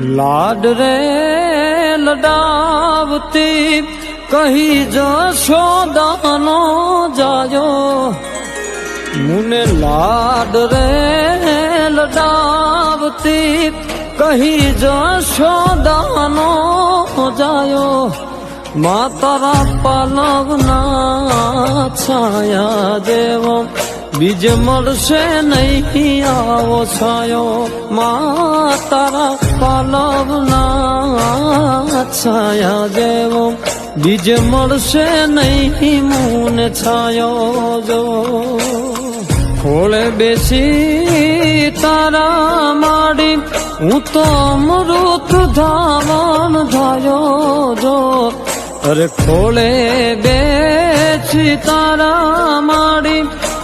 લાડ રે લડાવતી, કહી જશોદાનો જાયો. મુને લાડ રે લડાવતી, કહી જશોદાનો જાયો. માતારા પાલવના છાયા જેવો બીજ મળશે નહીં આવો છાયો માતારા પાલવના છાયા જેવો બીજ મળશે નહીં મુને છાયો જો ખોળે બેસી તારા માડી હું તો અમૃત ધાવણ ધાયો જો અરે ખોળે બેસી તારા માડી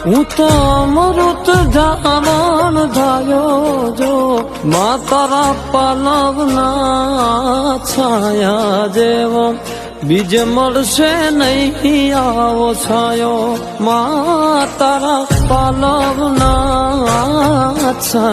હું તો અમૃત ધાવણ ધાયો જો મા તારા પલવના છાયા જેવો. બીજ મળશે નહીં આવો છાયો માતારા પલવના છાયા